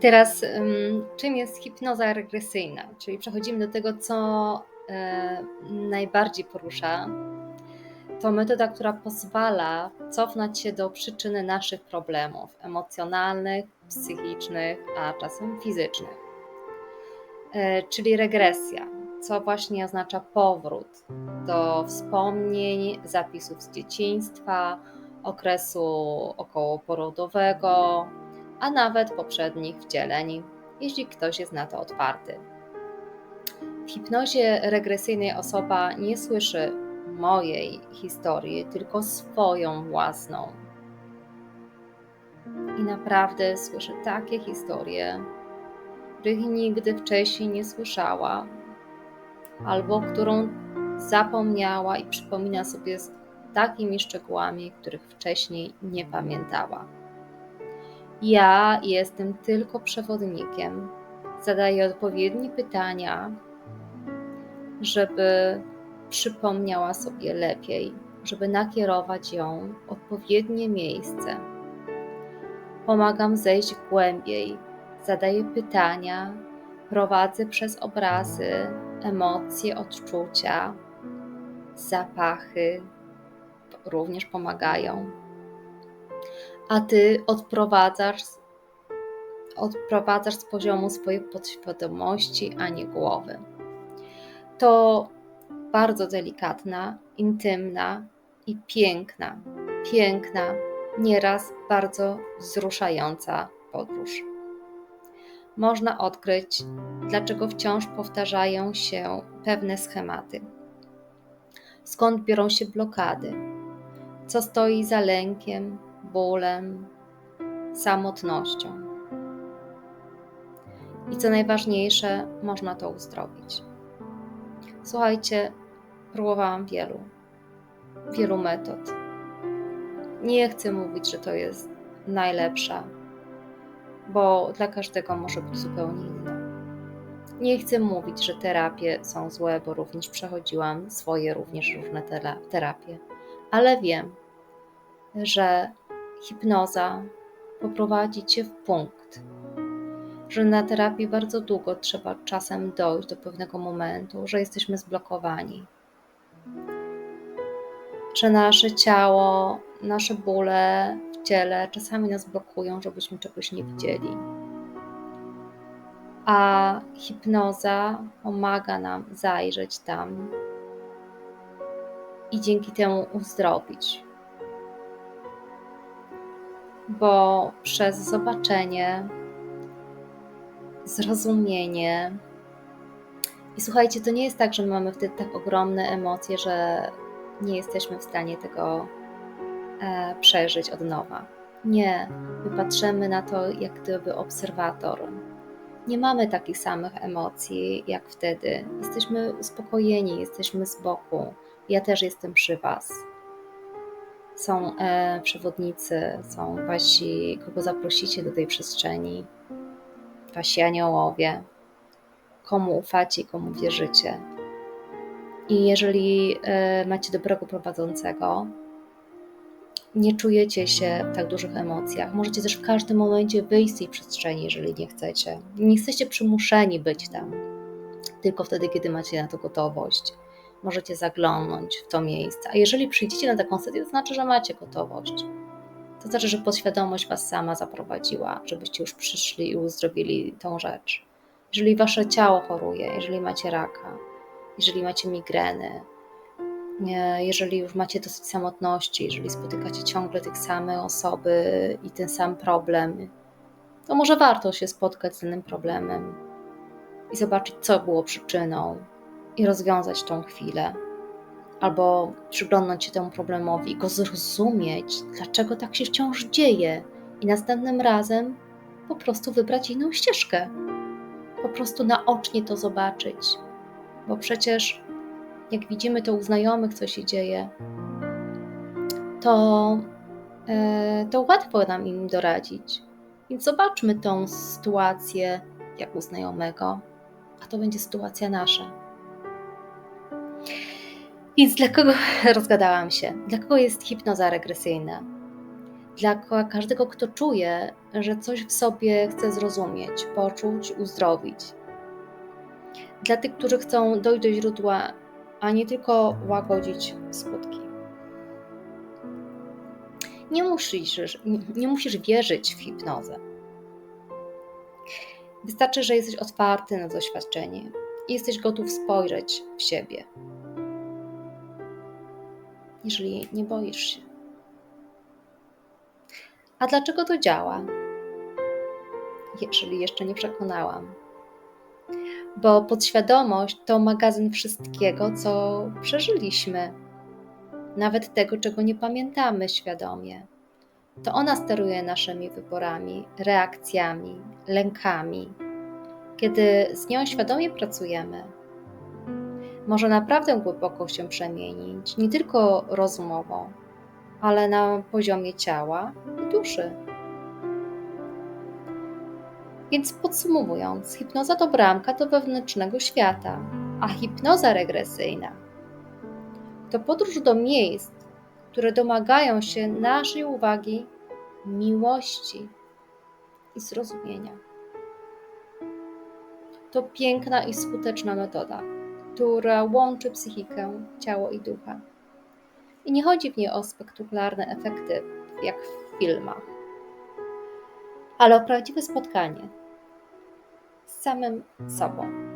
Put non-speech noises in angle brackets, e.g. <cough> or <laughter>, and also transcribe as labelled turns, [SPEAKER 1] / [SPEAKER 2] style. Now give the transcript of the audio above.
[SPEAKER 1] Teraz, czym jest hipnoza regresyjna? Czyli przechodzimy do tego, co e, najbardziej porusza. To metoda, która pozwala cofnąć się do przyczyny naszych problemów emocjonalnych, psychicznych, a czasem fizycznych. E, czyli regresja, co właśnie oznacza powrót do wspomnień, zapisów z dzieciństwa, okresu okołoporodowego, a nawet poprzednich wcieleń, jeśli ktoś jest na to otwarty. W hipnozie regresyjnej osoba nie słyszy mojej historii, tylko swoją własną. I naprawdę słyszy takie historie, których nigdy wcześniej nie słyszała, albo którą zapomniała i przypomina sobie z takimi szczegółami, których wcześniej nie pamiętała. Ja jestem tylko przewodnikiem. Zadaję odpowiednie pytania, żeby przypomniała sobie lepiej, żeby nakierować ją w odpowiednie miejsce. Pomagam zejść głębiej, zadaję pytania, prowadzę przez obrazy, emocje, odczucia, zapachy również pomagają. A ty odprowadzasz, odprowadzasz z poziomu swojej podświadomości, a nie głowy. To bardzo delikatna, intymna i piękna, piękna, nieraz bardzo wzruszająca podróż można odkryć, dlaczego wciąż powtarzają się pewne schematy. Skąd biorą się blokady? Co stoi za lękiem, bólem, samotnością? I co najważniejsze, można to uzdrowić. Słuchajcie, próbowałam wielu, wielu metod. Nie chcę mówić, że to jest najlepsza, bo dla każdego może być zupełnie inna. Nie chcę mówić, że terapie są złe, bo również przechodziłam swoje również różne terapie, ale wiem, że hipnoza poprowadzi cię w punkt, że na terapii bardzo długo trzeba czasem dojść do pewnego momentu, że jesteśmy zblokowani, że nasze ciało, nasze bóle w ciele czasami nas blokują, żebyśmy czegoś nie widzieli. A hipnoza pomaga nam zajrzeć tam i dzięki temu uzdrowić. Bo przez zobaczenie, zrozumienie, i słuchajcie, to nie jest tak, że mamy wtedy tak ogromne emocje, że nie jesteśmy w stanie tego E, przeżyć od nowa. Nie, my patrzymy na to jak gdyby obserwator. Nie mamy takich samych emocji jak wtedy. Jesteśmy uspokojeni, jesteśmy z boku. Ja też jestem przy Was. Są e, przewodnicy, są wasi, kogo zaprosicie do tej przestrzeni, wasi aniołowie, komu ufacie, komu wierzycie. I jeżeli e, macie dobrego prowadzącego, nie czujecie się w tak dużych emocjach. Możecie też w każdym momencie wyjść z tej przestrzeni, jeżeli nie chcecie. Nie jesteście przymuszeni być tam, tylko wtedy, kiedy macie na to gotowość. Możecie zaglądnąć w to miejsce. A jeżeli przyjdziecie na taką sesję, to znaczy, że macie gotowość. To znaczy, że podświadomość Was sama zaprowadziła, żebyście już przyszli i uzdrowili tą rzecz. Jeżeli Wasze ciało choruje, jeżeli macie raka, jeżeli macie migreny, jeżeli już macie dosyć samotności, jeżeli spotykacie ciągle tych same osoby i ten sam problem, to może warto się spotkać z danym problemem i zobaczyć, co było przyczyną i rozwiązać tą chwilę. Albo przyglądnąć się temu problemowi go zrozumieć, dlaczego tak się wciąż dzieje, i następnym razem po prostu wybrać inną ścieżkę. Po prostu naocznie to zobaczyć. Bo przecież jak widzimy to u znajomych, co się dzieje, to, e, to łatwo nam im doradzić. Więc zobaczmy tą sytuację jak u znajomego, a to będzie sytuacja nasza. Więc dla kogo <laughs> rozgadałam się? Dla kogo jest hipnoza regresyjna? Dla ka- każdego, kto czuje, że coś w sobie chce zrozumieć, poczuć, uzdrowić. Dla tych, którzy chcą dojść do źródła, a nie tylko łagodzić skutki. Nie musisz, nie musisz wierzyć w hipnozę. Wystarczy, że jesteś otwarty na doświadczenie i jesteś gotów spojrzeć w siebie. Jeżeli nie boisz się. A dlaczego to działa? Jeżeli jeszcze nie przekonałam. Bo podświadomość to magazyn wszystkiego, co przeżyliśmy, nawet tego, czego nie pamiętamy świadomie. To ona steruje naszymi wyborami, reakcjami, lękami. Kiedy z nią świadomie pracujemy, może naprawdę głęboko się przemienić, nie tylko rozumową, ale na poziomie ciała i duszy. Więc podsumowując, hipnoza to bramka do wewnętrznego świata, a hipnoza regresyjna to podróż do miejsc, które domagają się naszej uwagi, miłości i zrozumienia. To piękna i skuteczna metoda, która łączy psychikę, ciało i ducha. I nie chodzi w niej o spektakularne efekty, jak w filmach, ale o prawdziwe spotkanie z samym sobą.